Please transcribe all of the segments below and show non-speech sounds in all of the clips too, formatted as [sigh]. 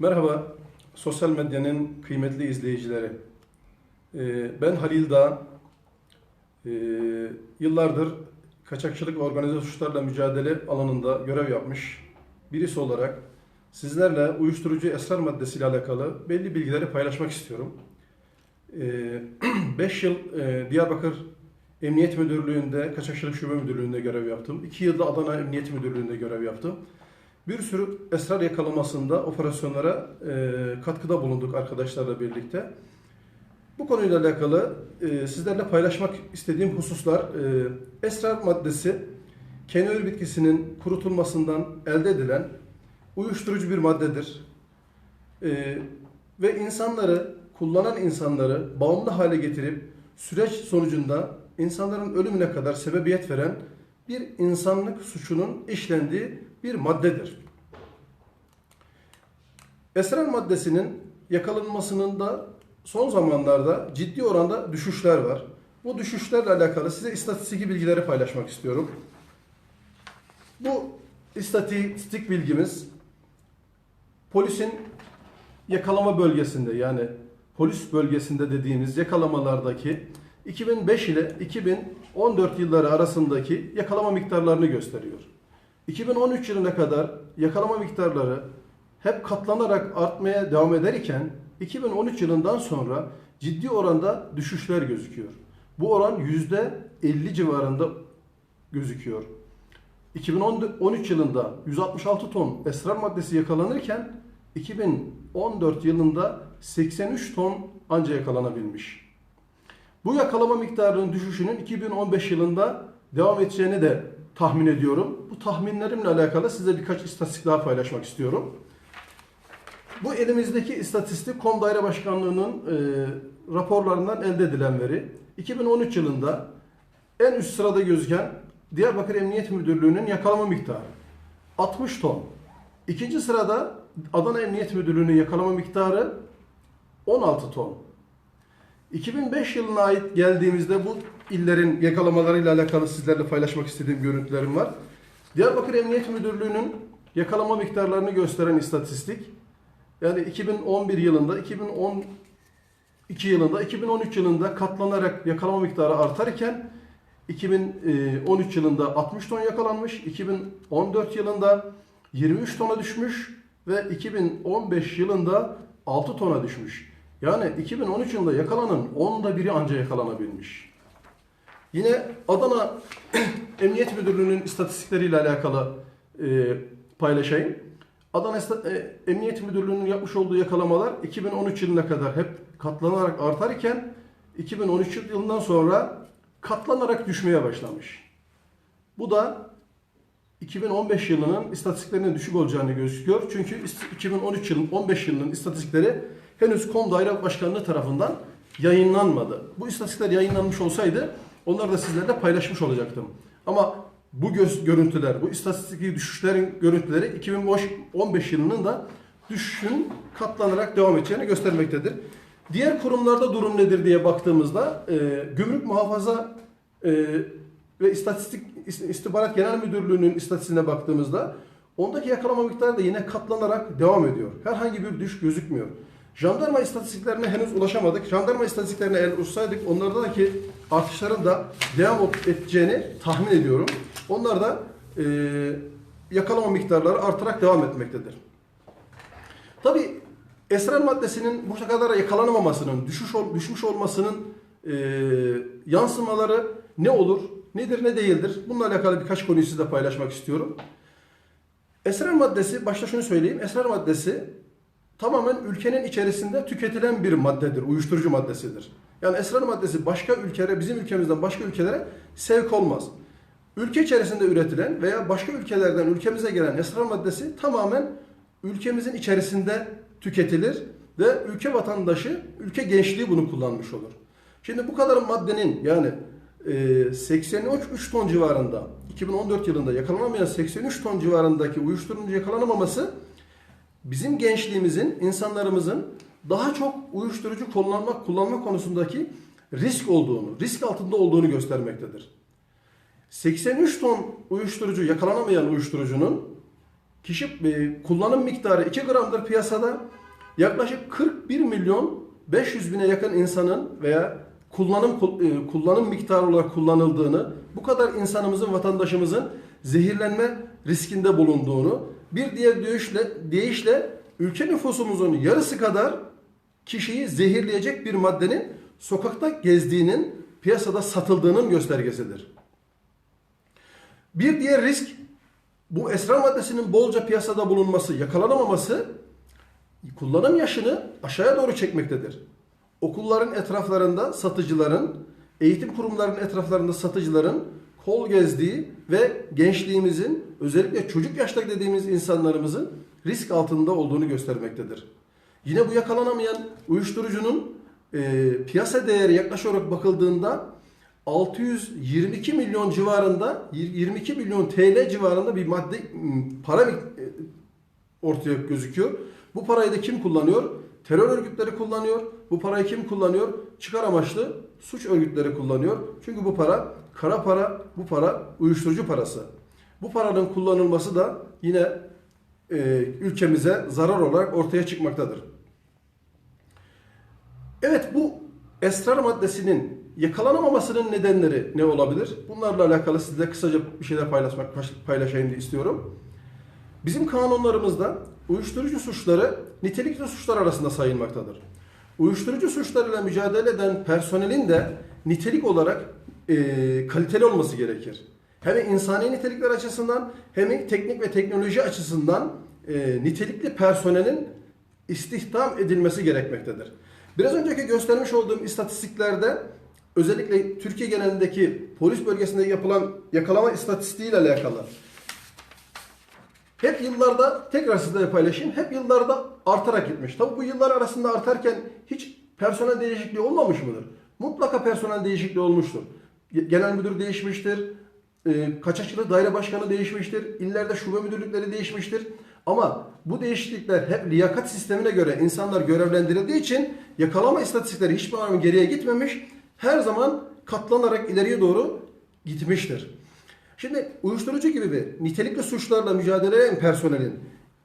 Merhaba, sosyal medyanın kıymetli izleyicileri. Ee, Ben Halil Dağ. Ee, Yıllardır kaçakçılık ve organize suçlarla mücadele alanında görev yapmış birisi olarak sizlerle uyuşturucu esrar maddesiyle alakalı belli bilgileri paylaşmak istiyorum. [clears throat] 5 yıl e, Diyarbakır Emniyet Müdürlüğü'nde, Kaçakçılık Şube Müdürlüğü'nde görev yaptım. 2 yılda Adana Emniyet Müdürlüğü'nde görev yaptım. Bir sürü esrar yakalamasında operasyonlara e, katkıda bulunduk arkadaşlarla birlikte. Bu konuyla alakalı e, sizlerle paylaşmak istediğim hususlar e, esrar maddesi kenevir bitkisinin kurutulmasından elde edilen uyuşturucu bir maddedir. E, ve insanları, kullanan insanları bağımlı hale getirip süreç sonucunda insanların ölümüne kadar sebebiyet veren bir insanlık suçunun işlendiği bir maddedir. Esrar maddesinin yakalanmasının da son zamanlarda ciddi oranda düşüşler var. Bu düşüşlerle alakalı size istatistik bilgileri paylaşmak istiyorum. Bu istatistik bilgimiz polisin yakalama bölgesinde yani polis bölgesinde dediğimiz yakalamalardaki 2005 ile 2014 yılları arasındaki yakalama miktarlarını gösteriyor. 2013 yılına kadar yakalama miktarları hep katlanarak artmaya devam ederken 2013 yılından sonra ciddi oranda düşüşler gözüküyor. Bu oran %50 civarında gözüküyor. 2013 yılında 166 ton esrar maddesi yakalanırken 2014 yılında 83 ton anca yakalanabilmiş. Bu yakalama miktarının düşüşünün 2015 yılında devam edeceğini de tahmin ediyorum. Bu tahminlerimle alakalı size birkaç istatistik daha paylaşmak istiyorum. Bu elimizdeki istatistik Kom Daire Başkanlığı'nın e, raporlarından elde edilen veri. 2013 yılında en üst sırada gözüken Diyarbakır Emniyet Müdürlüğü'nün yakalama miktarı 60 ton. İkinci sırada Adana Emniyet Müdürlüğü'nün yakalama miktarı 16 ton. 2005 yılına ait geldiğimizde bu illerin yakalamalarıyla alakalı sizlerle paylaşmak istediğim görüntülerim var. Diyarbakır Emniyet Müdürlüğü'nün yakalama miktarlarını gösteren istatistik. Yani 2011 yılında, 2012 yılında, 2013 yılında katlanarak yakalama miktarı artarken 2013 yılında 60 ton yakalanmış, 2014 yılında 23 tona düşmüş ve 2015 yılında 6 tona düşmüş. Yani 2013 yılında yakalanan 10'da biri anca yakalanabilmiş. Yine Adana [clears throat] Emniyet Müdürlüğü'nün istatistikleriyle alakalı e, paylaşayım. Adana e, Emniyet Müdürlüğü'nün yapmış olduğu yakalamalar 2013 yılına kadar hep katlanarak artarken 2013 yılından sonra katlanarak düşmeye başlamış. Bu da 2015 yılının istatistiklerinin düşük olacağını gözüküyor. Çünkü ist- 2013 yılın 15 yılının istatistikleri henüz Kom Daire Başkanlığı tarafından yayınlanmadı. Bu istatistikler yayınlanmış olsaydı onları da sizlerle paylaşmış olacaktım. Ama bu göz görüntüler, bu istatistiki düşüşlerin görüntüleri 2015 yılının da düşüşün katlanarak devam edeceğini göstermektedir. Diğer kurumlarda durum nedir diye baktığımızda e, Gümrük Muhafaza e, ve İstatistik İst- İstihbarat Genel Müdürlüğü'nün istatistiğine baktığımızda ondaki yakalama miktarı da yine katlanarak devam ediyor. Herhangi bir düş gözükmüyor. Jandarma istatistiklerine henüz ulaşamadık. Jandarma istatistiklerine eğer ulaşsaydık onlardaki artışların da devam edeceğini tahmin ediyorum. Onlar da e, yakalama miktarları artarak devam etmektedir. Tabi esrar maddesinin bu kadar yakalanamamasının, düşüş ol- düşmüş olmasının e, yansımaları ne olur, nedir, ne değildir? Bununla alakalı birkaç konuyu sizle paylaşmak istiyorum. Esrar maddesi, başta şunu söyleyeyim. Esrar maddesi tamamen ülkenin içerisinde tüketilen bir maddedir, uyuşturucu maddesidir. Yani esrar maddesi başka ülkelere, bizim ülkemizden başka ülkelere sevk olmaz. Ülke içerisinde üretilen veya başka ülkelerden ülkemize gelen esrar maddesi tamamen ülkemizin içerisinde tüketilir ve ülke vatandaşı, ülke gençliği bunu kullanmış olur. Şimdi bu kadar maddenin yani e, 83 ton civarında 2014 yılında yakalanamayan 83 ton civarındaki uyuşturucu yakalanamaması bizim gençliğimizin, insanlarımızın daha çok uyuşturucu kullanmak kullanma konusundaki risk olduğunu, risk altında olduğunu göstermektedir. 83 ton uyuşturucu yakalanamayan uyuşturucunun kişi e, kullanım miktarı 2 gramdır piyasada. Yaklaşık 41 milyon 500 bine yakın insanın veya kullanım e, kullanım miktarı olarak kullanıldığını, bu kadar insanımızın, vatandaşımızın zehirlenme riskinde bulunduğunu, bir diğer deyişle, deyişle ülke nüfusumuzun yarısı kadar kişiyi zehirleyecek bir maddenin sokakta gezdiğinin, piyasada satıldığının göstergesidir. Bir diğer risk bu esrar maddesinin bolca piyasada bulunması, yakalanamaması kullanım yaşını aşağıya doğru çekmektedir. Okulların etraflarında satıcıların, eğitim kurumlarının etraflarında satıcıların kol gezdiği ve gençliğimizin özellikle çocuk yaşta dediğimiz insanlarımızın risk altında olduğunu göstermektedir. Yine bu yakalanamayan uyuşturucunun e, piyasa değeri yaklaşık olarak bakıldığında 622 milyon civarında 22 milyon TL civarında bir madde para e, ortaya gözüküyor. Bu parayı da kim kullanıyor? Terör örgütleri kullanıyor. Bu parayı kim kullanıyor? Çıkar amaçlı suç örgütleri kullanıyor. Çünkü bu para kara para, bu para uyuşturucu parası. Bu paranın kullanılması da yine ülkemize zarar olarak ortaya çıkmaktadır. Evet bu esrar maddesinin yakalanamamasının nedenleri ne olabilir? Bunlarla alakalı sizle kısaca bir şeyler paylaşmak paylaşayım diye istiyorum. Bizim kanunlarımızda uyuşturucu suçları nitelikli suçlar arasında sayılmaktadır. Uyuşturucu suçlarıyla mücadele eden personelin de nitelik olarak e, kaliteli olması gerekir. Hem insani nitelikler açısından hem teknik ve teknoloji açısından e, nitelikli personelin istihdam edilmesi gerekmektedir. Biraz önceki göstermiş olduğum istatistiklerde özellikle Türkiye genelindeki polis bölgesinde yapılan yakalama istatistiği ile alakalı hep yıllarda tekrar sizlerle paylaşayım. Hep yıllarda artarak gitmiş. Tabi bu yıllar arasında artarken hiç personel değişikliği olmamış mıdır? Mutlaka personel değişikliği olmuştur. Genel müdür değişmiştir. E, kaçakçılık daire başkanı değişmiştir. İllerde şube müdürlükleri değişmiştir. Ama bu değişiklikler hep liyakat sistemine göre insanlar görevlendirildiği için yakalama istatistikleri hiçbir zaman geriye gitmemiş. Her zaman katlanarak ileriye doğru gitmiştir. Şimdi uyuşturucu gibi bir nitelikli suçlarla mücadele eden personelin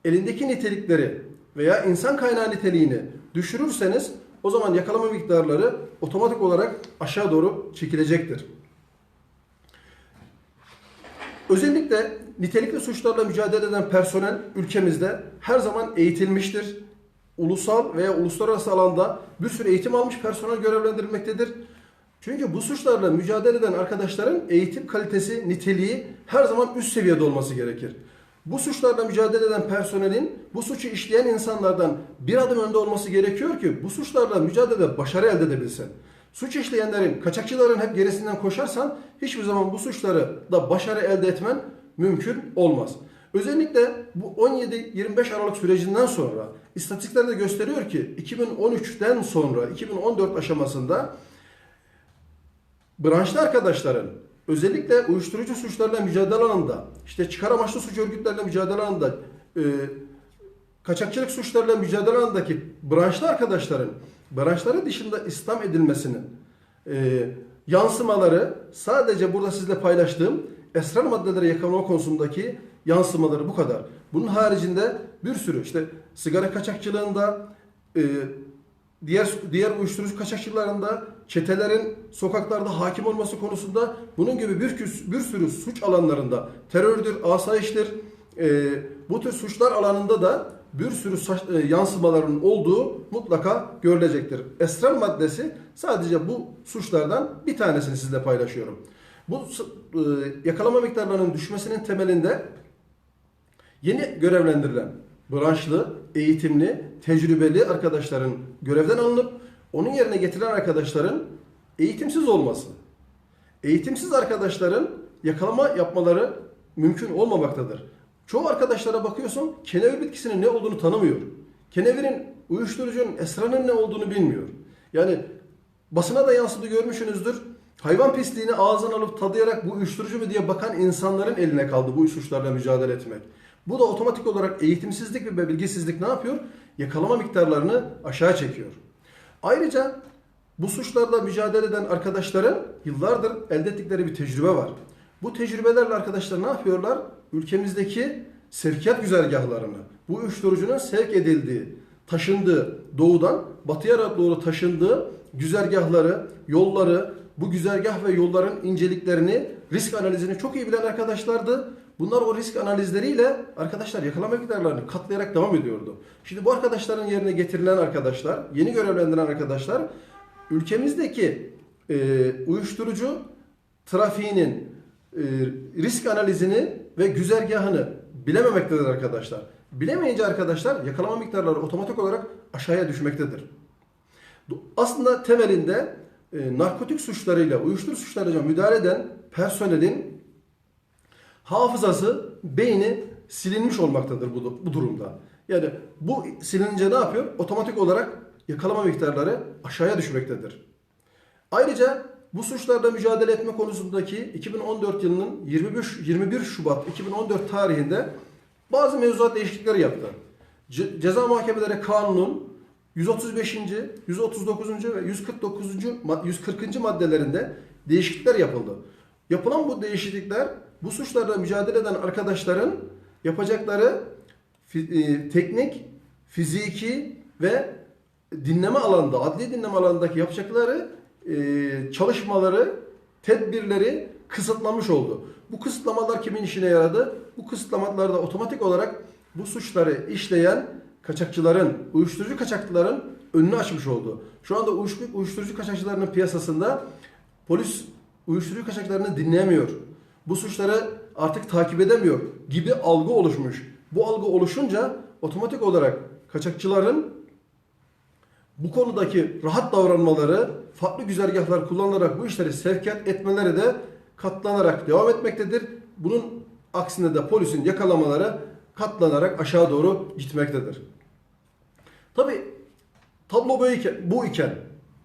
elindeki nitelikleri veya insan kaynağı niteliğini düşürürseniz o zaman yakalama miktarları otomatik olarak aşağı doğru çekilecektir. Özellikle nitelikli suçlarla mücadele eden personel ülkemizde her zaman eğitilmiştir. Ulusal veya uluslararası alanda bir sürü eğitim almış personel görevlendirilmektedir. Çünkü bu suçlarla mücadele eden arkadaşların eğitim kalitesi, niteliği her zaman üst seviyede olması gerekir. Bu suçlarla mücadele eden personelin bu suçu işleyen insanlardan bir adım önde olması gerekiyor ki bu suçlarla mücadelede başarı elde edebilsin. Suç işleyenlerin, kaçakçıların hep gerisinden koşarsan hiçbir zaman bu suçları da başarı elde etmen mümkün olmaz. Özellikle bu 17-25 Aralık sürecinden sonra istatistikler de gösteriyor ki 2013'ten sonra 2014 aşamasında branşlı arkadaşların özellikle uyuşturucu suçlarla mücadele alanında, işte çıkar amaçlı suç örgütlerle mücadele alanında, e, kaçakçılık suçlarıyla mücadele alanındaki branşlı arkadaşların branşları dışında İslam edilmesinin e, yansımaları sadece burada sizle paylaştığım esrar maddelere yakalama konusundaki yansımaları bu kadar. Bunun haricinde bir sürü işte sigara kaçakçılığında, e, diğer diğer uyuşturucu kaçakçılarında çetelerin sokaklarda hakim olması konusunda bunun gibi bir, bir sürü suç alanlarında terördür, asayiştir, e, bu tür suçlar alanında da bir sürü saç, e, yansımaların olduğu mutlaka görülecektir. Esrar maddesi sadece bu suçlardan bir tanesini sizle paylaşıyorum. Bu e, yakalama miktarlarının düşmesinin temelinde yeni görevlendirilen branşlı, eğitimli, tecrübeli arkadaşların görevden alınıp onun yerine getirilen arkadaşların eğitimsiz olması. Eğitimsiz arkadaşların yakalama yapmaları mümkün olmamaktadır. Çoğu arkadaşlara bakıyorsun kenevir bitkisinin ne olduğunu tanımıyor. Kenevirin, uyuşturucunun, esranın ne olduğunu bilmiyor. Yani basına da yansıdı görmüşsünüzdür. Hayvan pisliğini ağzına alıp tadayarak bu uyuşturucu mu diye bakan insanların eline kaldı bu suçlarla mücadele etmek. Bu da otomatik olarak eğitimsizlik ve bilgisizlik ne yapıyor? Yakalama miktarlarını aşağı çekiyor. Ayrıca bu suçlarla mücadele eden arkadaşların yıllardır elde ettikleri bir tecrübe var. Bu tecrübelerle arkadaşlar ne yapıyorlar? Ülkemizdeki sevkiyat güzergahlarını, bu uyuşturucunun sevk edildiği, taşındığı, doğudan batıya doğru taşındığı güzergahları, yolları, bu güzergah ve yolların inceliklerini, risk analizini çok iyi bilen arkadaşlardı. Bunlar o risk analizleriyle arkadaşlar yakalama miktarlarını katlayarak devam ediyordu. Şimdi bu arkadaşların yerine getirilen arkadaşlar, yeni görevlendiren arkadaşlar ülkemizdeki e, uyuşturucu trafiğinin e, risk analizini ve güzergahını bilememektedir arkadaşlar. Bilemeyince arkadaşlar yakalama miktarları otomatik olarak aşağıya düşmektedir. Aslında temelinde e, narkotik suçlarıyla, uyuşturucu suçlarıyla müdahale eden personelin hafızası, beyni silinmiş olmaktadır bu, bu durumda. Yani bu silinince ne yapıyor? Otomatik olarak yakalama miktarları aşağıya düşmektedir. Ayrıca bu suçlarla mücadele etme konusundaki 2014 yılının 21, 21 Şubat 2014 tarihinde bazı mevzuat değişiklikleri yaptı. Ce- Ceza Muhakemeleri Kanunu'nun 135. 139. ve 149. mad- 140. maddelerinde değişiklikler yapıldı. Yapılan bu değişiklikler bu suçlarla mücadele eden arkadaşların yapacakları e, teknik, fiziki ve dinleme alanında, adli dinleme alanındaki yapacakları e, çalışmaları, tedbirleri kısıtlanmış oldu. Bu kısıtlamalar kimin işine yaradı? Bu kısıtlamalar da otomatik olarak bu suçları işleyen kaçakçıların, uyuşturucu kaçakçıların önünü açmış oldu. Şu anda uyuşturucu, uyuşturucu kaçakçılarının piyasasında polis uyuşturucu kaçakçılarını dinleyemiyor. Bu suçları artık takip edemiyor gibi algı oluşmuş. Bu algı oluşunca otomatik olarak kaçakçıların bu konudaki rahat davranmaları, farklı güzergahlar kullanılarak bu işleri sevkiyat etmeleri de katlanarak devam etmektedir. Bunun aksine de polisin yakalamaları katlanarak aşağı doğru gitmektedir. Tabi tablo bu iken, bu iken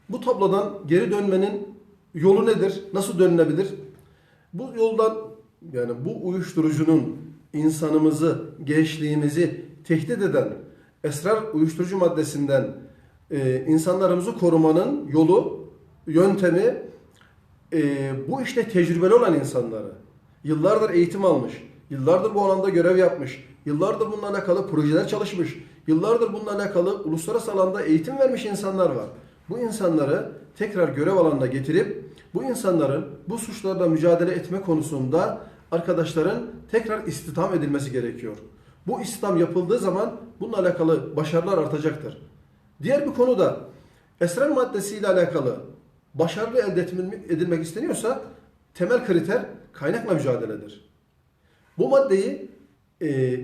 bu tablodan geri dönmenin yolu nedir? Nasıl dönülebilir? Bu yoldan yani bu uyuşturucunun insanımızı, gençliğimizi tehdit eden esrar uyuşturucu maddesinden e, insanlarımızı korumanın yolu, yöntemi e, bu işte tecrübeli olan insanları, yıllardır eğitim almış, yıllardır bu alanda görev yapmış, yıllardır bununla alakalı projeler çalışmış, yıllardır bununla alakalı uluslararası alanda eğitim vermiş insanlar var. Bu insanları tekrar görev alanına getirip bu insanların bu suçlarla mücadele etme konusunda arkadaşların tekrar istihdam edilmesi gerekiyor. Bu istihdam yapıldığı zaman bununla alakalı başarılar artacaktır. Diğer bir konu da esrar maddesiyle alakalı başarılı elde edilmek- isteniyorsa temel kriter kaynakla mücadeledir. Bu maddeyi e,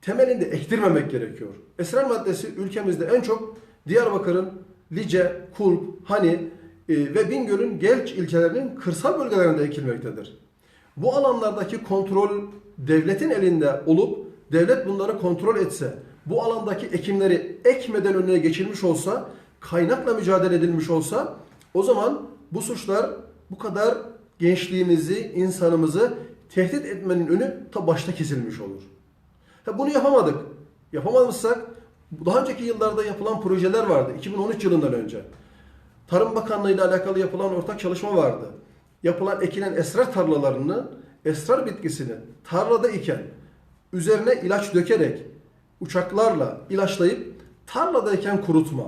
temelinde ektirmemek gerekiyor. Esrar maddesi ülkemizde en çok Diyarbakır'ın Lice, Kulp, Hani e, ve Bingöl'ün Gelç ilçelerinin kırsal bölgelerinde ekilmektedir. Bu alanlardaki kontrol devletin elinde olup devlet bunları kontrol etse, bu alandaki ekimleri ekmeden önüne geçilmiş olsa, kaynakla mücadele edilmiş olsa o zaman bu suçlar bu kadar gençliğimizi, insanımızı tehdit etmenin önü ta başta kesilmiş olur. Ha, bunu yapamadık. Yapamazsak daha önceki yıllarda yapılan projeler vardı. 2013 yılından önce. Tarım Bakanlığı ile alakalı yapılan ortak çalışma vardı. Yapılan ekilen esrar tarlalarını, esrar bitkisini tarlada iken üzerine ilaç dökerek uçaklarla ilaçlayıp tarladayken kurutma.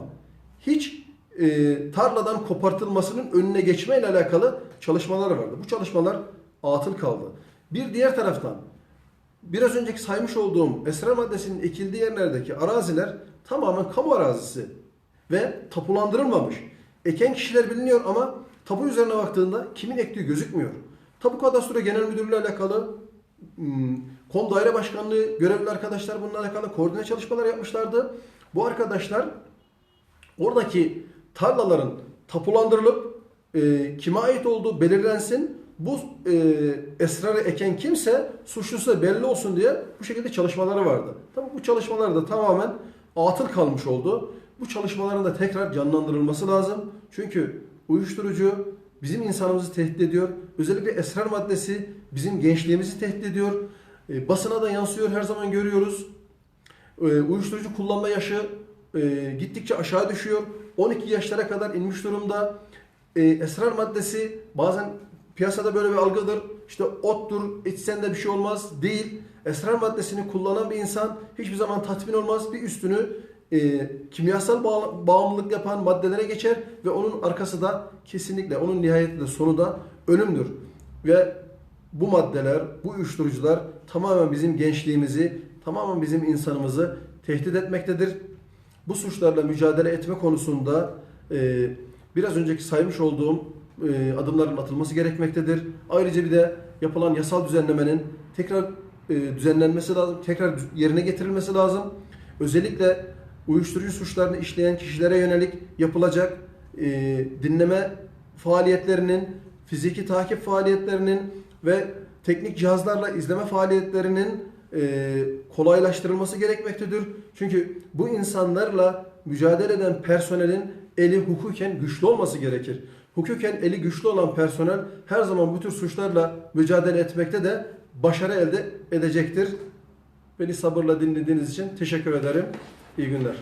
Hiç e, tarladan kopartılmasının önüne geçme ile alakalı çalışmalar vardı. Bu çalışmalar atıl kaldı. Bir diğer taraftan biraz önceki saymış olduğum esrar maddesinin ekildiği yerlerdeki araziler tamamen kamu arazisi ve tapulandırılmamış. Eken kişiler biliniyor ama tapu üzerine baktığında kimin ektiği gözükmüyor. Tapu Kadastro Genel Müdürlüğü ile alakalı hmm, Kon Daire Başkanlığı görevli arkadaşlar bununla alakalı koordine çalışmalar yapmışlardı. Bu arkadaşlar oradaki tarlaların tapulandırılıp e, kime ait olduğu belirlensin. Bu e, esrarı eken kimse suçlusu belli olsun diye bu şekilde çalışmaları vardı. Tabii bu çalışmalar da tamamen atıl kalmış oldu. Bu çalışmaların da tekrar canlandırılması lazım. Çünkü uyuşturucu bizim insanımızı tehdit ediyor. Özellikle esrar maddesi bizim gençliğimizi tehdit ediyor. E, basına da yansıyor her zaman görüyoruz. E, uyuşturucu kullanma yaşı e, gittikçe aşağı düşüyor. 12 yaşlara kadar inmiş durumda. Esrar maddesi bazen piyasada böyle bir algıdır. İşte ottur, içsen de bir şey olmaz. Değil. esrar maddesini kullanan bir insan hiçbir zaman tatmin olmaz. Bir üstünü e, kimyasal bağ- bağımlılık yapan maddelere geçer ve onun arkası da kesinlikle onun nihayetinde sonu da ölümdür. Ve bu maddeler, bu uyuşturucular tamamen bizim gençliğimizi, tamamen bizim insanımızı tehdit etmektedir. Bu suçlarla mücadele etme konusunda e, biraz önceki saymış olduğum e, adımların atılması gerekmektedir. Ayrıca bir de yapılan yasal düzenlemenin tekrar e, düzenlenmesi lazım, tekrar yerine getirilmesi lazım. Özellikle uyuşturucu suçlarını işleyen kişilere yönelik yapılacak e, dinleme faaliyetlerinin, fiziki takip faaliyetlerinin ve teknik cihazlarla izleme faaliyetlerinin e, kolaylaştırılması gerekmektedir. Çünkü bu insanlarla mücadele eden personelin eli hukuken güçlü olması gerekir. Hukuken eli güçlü olan personel her zaman bu tür suçlarla mücadele etmekte de başarı elde edecektir. Beni sabırla dinlediğiniz için teşekkür ederim. İyi günler.